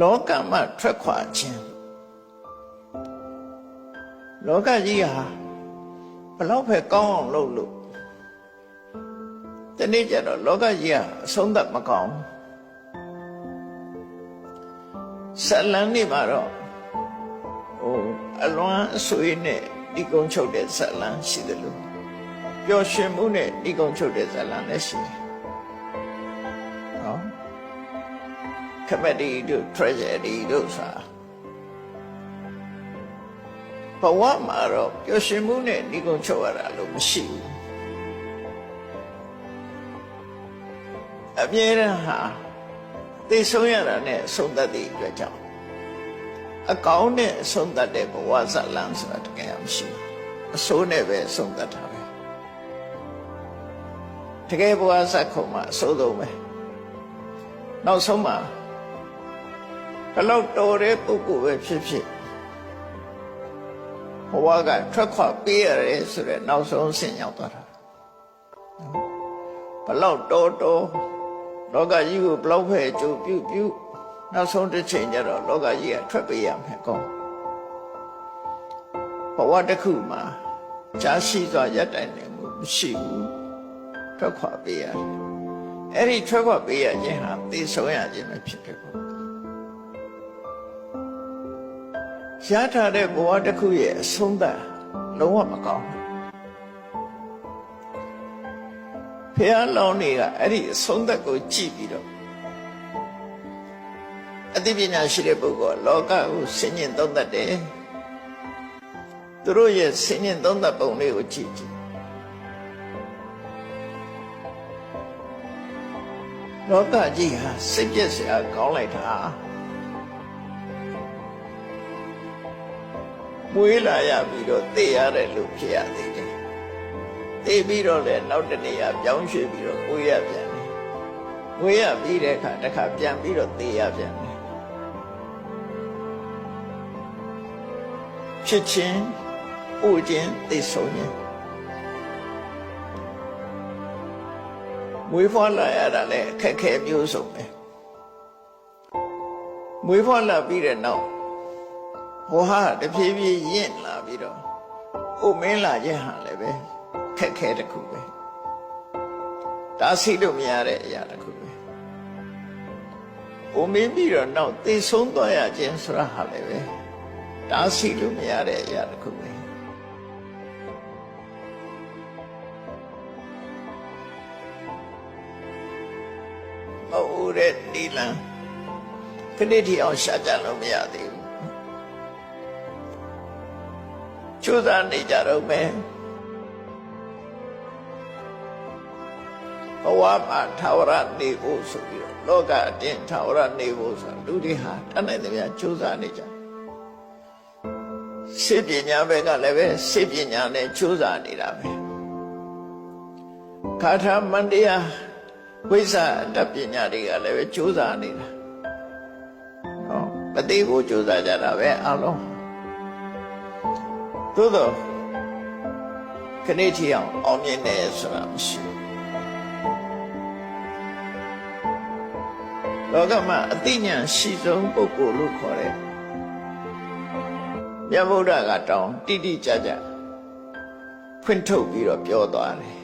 လောကမှထွက်ခွာခြင်းလောကကြီးဟာဘလောက်ပဲကောင်းအောင်လုပ်လို့ဒီနေ့ကျတော့လောကကြီးကအဆုံးသတ်မကောင်းဆက်လန်းနေမှာတော့ဟိုအလွမ်းအဆွေးနဲ့ဒီကုန်းချုပ်တဲ့ဆက်လန်းရှိတယ်လို့ပျော်ရွှင်မှုနဲ့ဒီကုန်းချုပ်တဲ့ဆက်လန်းလည်းရှိတယ် comedy တို့ tragedy တို့ဆိုတာဘဝမှာတော့ပျော်ရွှင်မှုနဲ့ဒီကုန်းချုပ်ရတာလို့မရှိဘူးအမြဲတမ်းဟာသိဆုံးရတာနဲ့အဆုံးသတ်တဲ့အတွက်ကြောင့်အကောင်းနဲ့အဆုံးသတ်တဲ့ဘဝဇာတ်လမ်းဆိုတာတကယ်မရှိဘူးအဆိုးနဲ့ပဲအဆုံးသတ်တာပဲတကယ်ဘဝဇာတ်ခုံမှာအဆိုးဆုံးပဲနောက်ဆုံးမှာ ဘလောက်တော်တဲ့ပုဂ္ဂိုလ်ပဲဖြစ်ဖြစ်ဘဝကထွက်ခွာပေးရတယ်ဆိုတဲ့နောက်ဆုံးဆင့်ရောက်သွားတာဘလောက်တော်တော်လောကကြီးကိုဘလောက်ပဲကြိုပြုပြုနောက်ဆုံးတစ်ချိန်ကျတော့လောကကြီးကထွက်ပေးရမယ်ကောဘဝတစ်ခုမှာကြာရှိစွာရပ်တိုင်နေမှုမရှိဘူးထွက်ခွာပေးရတယ်အဲ့ဒီထွက်ခွာပေးရခြင်းဟာသိဆုံးရခြင်းပဲဖြစ်တယ်ပေါ့ ရထားတဲ့ဘဝတစ်ခုရဲ့အဆုံးသတ်လုံးဝမကောင်းဘူးဖះလောင်းနေကအဲ့ဒီအဆုံးသတ်ကိုကြည့်ပြီးတော့အသိပညာရှိတဲ့ပုဂ္ဂိုလ်ကလောကကိုဆင်ញင်သုံးသတ်တယ်သူတို့ရဲ့ဆင်ញင်သုံးသတ်ပုံလေးကိုကြည့်ကြည့်လောကကြီးဟာစိတ်ပြည့်စရာကောင်းလိုက်တာ မွေးလာရပြီးတော့သိရတယ်လို့ဖြစ်ရသေးတယ်။သိပြီးတော့လည်းနောက်တစ်နေရာပြောင်းရွှေ့ပြီးတော့ကိုယ်ရပြန်တယ်။ကိုယ်ရပြီးတဲ့အခါတစ်ခါပြန်ပြီးတော့သိရပြန်တယ်။ဖြစ်ချင်းဥချင်းသိဆုံးခြင်းမွေးဖွားလာရတာလည်းအခက်အခဲမျိုးစုံပဲ။မွေးဖွားလာပြီးတဲ့နောက် ဟောဟာတဖြည်းဖြည်းရင့်လာပြီးတော့အိုမင်းလာခြင်းဟာလည်းပဲခက်ခဲတစ်ခုပဲဒါစီလို့မရတဲ့အရာတစ်ခုပဲအိုမင်းပြီးတော့နောက်သိဆုံးသွားရခြင်းဆိုတာဟာလည်းပဲဒါစီလို့မရတဲ့အရာတစ်ခုပဲမဟုတ်တဲ့ဒီလံခဏတည်းအောင်ရှာကြလို့မရသေးဘူး ကြိုးစားနေကြတော့မယ်ဘဝမှာထာဝရနေဖို့ဆိုပြီးတော့လောကအတင်းထာဝရနေဖို့ဆိုလူတွေဟာတတ်နိုင်သမျှကြိုးစားနေကြစိတ်ပညာဘက်ကလည်းပဲစိတ်ပညာနဲ့ကြိုးစားနေတာပဲခါထာမန္တရားဝိဇ္ဇာတတ်ပညာတွေကလည်းပဲကြိုးစားနေတာဟောမသိဖို့ကြိုးစားကြတာပဲအလုံး သို့တော့ခဏထီအောင်အောင်မြင်တယ်ဆိုတာမရှိဘူးလောကမှာအသိဉာဏ်ရှိဆုံးပုဂ္ဂိုလ်လို့ခေါ်တဲ့မြတ်ဗုဒ္ဓကတောင်းတိတိကျကျဖွင့်ထုတ်ပြီးတော့ပြောသွားတယ်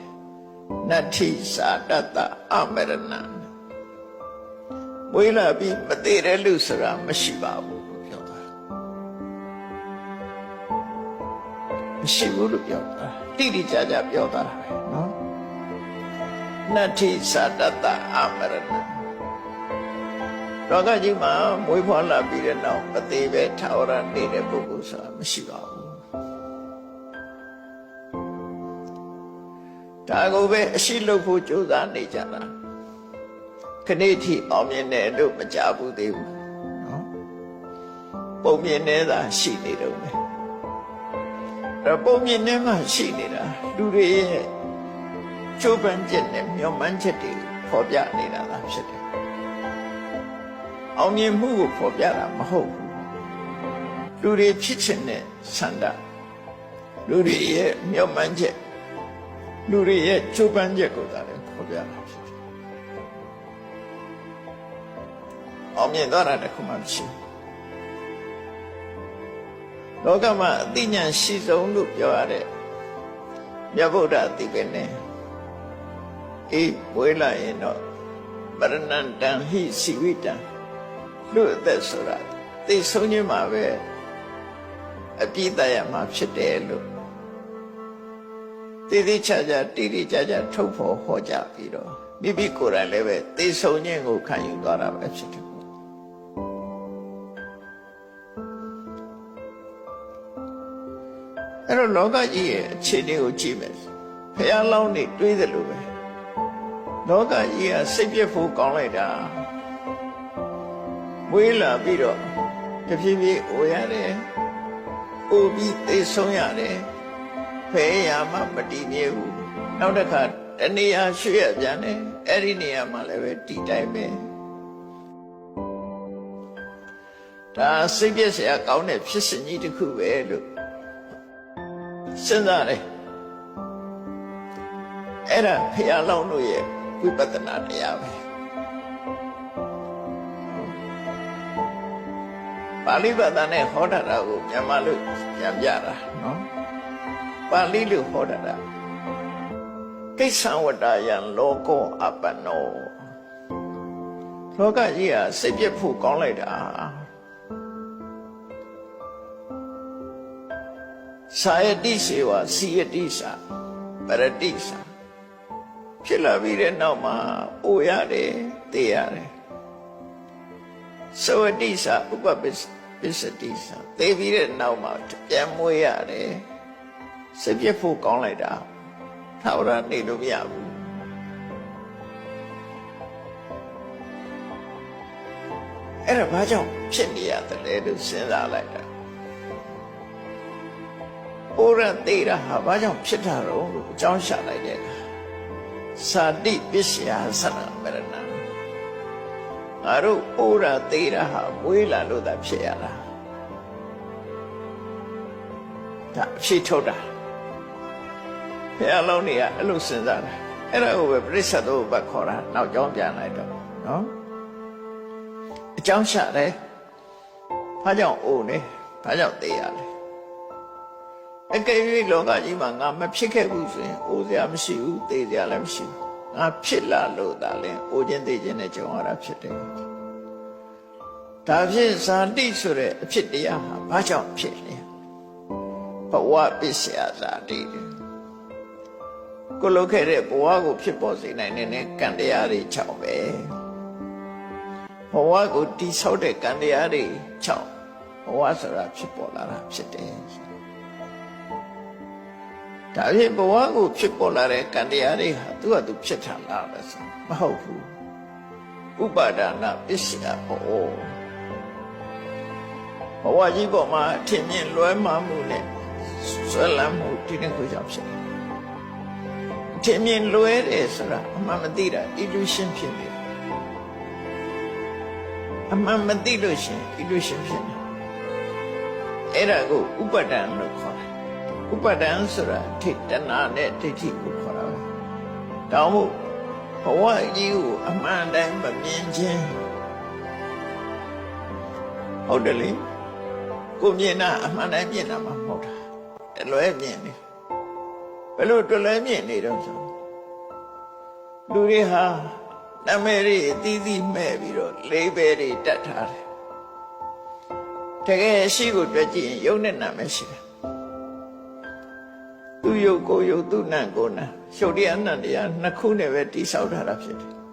နတ္ထိသာတတ္တအမရဏံဝိလာပြီးမသေးတဲ့လူဆိုတာမရှိပါဘူး မရှိဘူးလို့ပြောတာတိတိကျကျပြောတာပဲနော်နတ္ထိသတ္တတအမရဏလောကကြီးမှာမွေးဖွားလာပြီးတဲ့နောက်အသေးပဲထာဝရနေတဲ့ပုဂ္ဂိုလ်ဆိုတာမရှိပါဘူးဒါကိုပဲအရှိလုပ်ဖို့ကြိုးစားနေကြတာခဏိထိအောင်မြင်တယ်လို့မကြဘူးသေးဘူးနော်ပုံမြင်နေတာရှိနေတော့မယ် အဲ့ပုံမြင်ထဲမှာရှိနေတာလူတွေရဲ့ချိုးပန်းချက်နဲ့မျောမှန်းချက်တွေဖော်ပြနေတာသာဖြစ်တယ်။အောင်မြင်မှုကိုဖော်ပြတာမဟုတ်ဘူး။လူတွေဖြစ်ချင်တဲ့ဆန္ဒလူတွေရဲ့မျောမှန်းချက်လူတွေရဲ့ချိုးပန်းချက်ကိုသာလည်းဖော်ပြတာဖြစ်တယ်။အောင်မြင်သွားတာတစ်ခုမှမရှိဘူး လောကမှာအသိဉာဏ်ရှိဆုံးလို့ပြောရတဲ့မြတ်ဗုဒ္ဓအသိပဲနဲ့အေးဝေးလာရင်တော့မရဏန္တံဟိစီဝိတံလူအသက်ဆိုတာသိဆုံးခြင်းမှာပဲအပြည့်တရမှာဖြစ်တယ်လို့တည်တည်ချာချာတိတိကျကျထုတ်ဖော်ဟောကြားပြီးတော့မိမိကိုယ်တိုင်လည်းပဲသိဆုံးခြင်းကိုခံယူသွားတာပဲဖြစ်တယ် အဲ့တော့လောကကြီးရဲ့အခြေအနေကိုကြည့်မယ်ဖះလောင်းနေတွေးတယ်လို့ပဲလောကကြီးကစိတ်ပြည့်ဖို့ကောင်းလိုက်တာမွေးလာပြီးတော့တဖြည်းဖြည်းအိုရတယ်အိုပြီးသိဆုံးရတယ်ဖဲရမှမတည်မြဲဘူးနောက်တစ်ခါတနေရာရွှေ့ရပြန်တယ်အဲ့ဒီနေရာမှာလည်းပဲတည်တိုင်းပဲဒါစိတ်ပြည့်စရာကောင်းတဲ့ဖြစ်စဉ်ကြီးတစ်ခုပဲလို့ စဉ်းစားတယ်အဲ့ဒါဖះလောင်းတို့ရဲ့ဝိပဿနာတရားပဲပါဠိဘာသာနဲ့ဟောတာကိုမြန်မာလို့ပြန်ပြတာနော်ပါဠိလို့ဟောတာကိစ္ဆံဝတ္တယံလောကောအပ္ပနောလောကကြီးဟာစိတ်ပြည့်ဖို့ကောင်းလိုက်တာ သာယတိစေဝစီယတိစာပရတိစာဖြစ်လာပြီးတဲ့နောက်မှာအိုရတယ်သိရတယ်သဝတိစာဥပပစ္စတိစာသိပြီးတဲ့နောက်မှာပြန်မွေးရတယ်စိတ်ပြည့်ဖို့ကောင်းလိုက်တာထာဝရနေလို့မရဘူးအဲ့ဒါဘာကြောင့်ဖြစ်နေရတယ်လို့စဉ်းစားလိုက်တာ ဩရသေးတာဟာဘာကြောင့်ဖြစ်တာတော့လို့အကြောင်းရှာလိုက်တဲ့အခါသာတိပစ္စယဆနာမရဏငါတို့ဩရသေးတာဟာမွေးလာလို့သာဖြစ်ရတာဒါအဖြစ်ထုတ်တာဘုရားလုံးနေကအဲ့လိုစဉ်းစားတာအဲ့ဒါကိုပဲပြိဿသောဘခေါ်တာနောက်ကြောင်းပြန်လိုက်တော့နော်အကြောင်းရှာတယ်ဘာကြောင့်အိုနေဘာကြောင့်သေးရလဲ အကယ်၍လောကကြီးမှာငါမဖြစ်ခဲ့ဘူးဆိုရင်အိုစရာမရှိဘူးသေစရာလည်းမရှိဘူးငါဖြစ်လာလို့သာလဲအိုခြင်းသေခြင်းနဲ့ကြုံရတာဖြစ်တယ်ဒါဖြင့်ဇာတိဆိုတဲ့အဖြစ်တရားဟာဘာကြောင့်ဖြစ်လဲဘဝပစ္စယဇာတိကိုလုခဲ့တဲ့ဘဝကိုဖြစ်ပေါ်စေနိုင်တဲ့ကံတရားတွေ၆ပဲဘဝကိုတိဆောက်တဲ့ကံတရားတွေ၆ဘဝဆိုတာဖြစ်ပေါ်လာတာဖြစ်တယ် ဒါဖြင့်ဘဝကိုဖြစ်ပေါ်လာတဲ့ကံတရားတွေဟာသူ့ဟာသူဖြစ်ထလာတယ်ဆိုမဟုတ်ဘူးဥပါဒနာပစ္စယဘောဘဝကြီးပေါ်မှာထင်မြင်လွဲမှားမှုနဲ့ဆွဲလန်းမှုဒီနေ့ကိုကြောင့်ဖြစ်တယ်ထင်မြင်လွဲတယ်ဆိုတာအမှန်မသိတာ illusion ဖြစ်နေတယ်အမှန်မသိလို့ရှင် illusion ဖြစ်နေအဲ့ဒါကိုဥပါဒဏ်လို့ခေါ်တယ် ဥပဒံဆိုတာထိတနာနဲ့ဒိဋ္ဌိကိုခေါ်တာပဲ။တောင်းမို့ဘဝကြီးကိုအမှန်တိုင်းမမြင်ခြင်းဟုတ်တယ်လေကိုမြင်တာအမှန်တိုင်းမြင်တာမှမဟုတ်တာတလွဲမြင်နေဘယ်လိုတလွဲမြင်နေတော့ဆိုလူတွေဟာနာမည်တွေအသီးသီးမဲ့ပြီးတော့လေးပဲတွေတတ်ထားတယ်တကယ်ရှိကိုတွေ့ကြည့်ရင်ယုံနဲ့နာမည်ရှိတယ်သူယုတ် ကိုယုတ်သူနံကိုနံရှုပ်တရားနံတရားနှစ်ခုနဲ့ပဲတိဆောက်ထားတာဖြစ်တယ်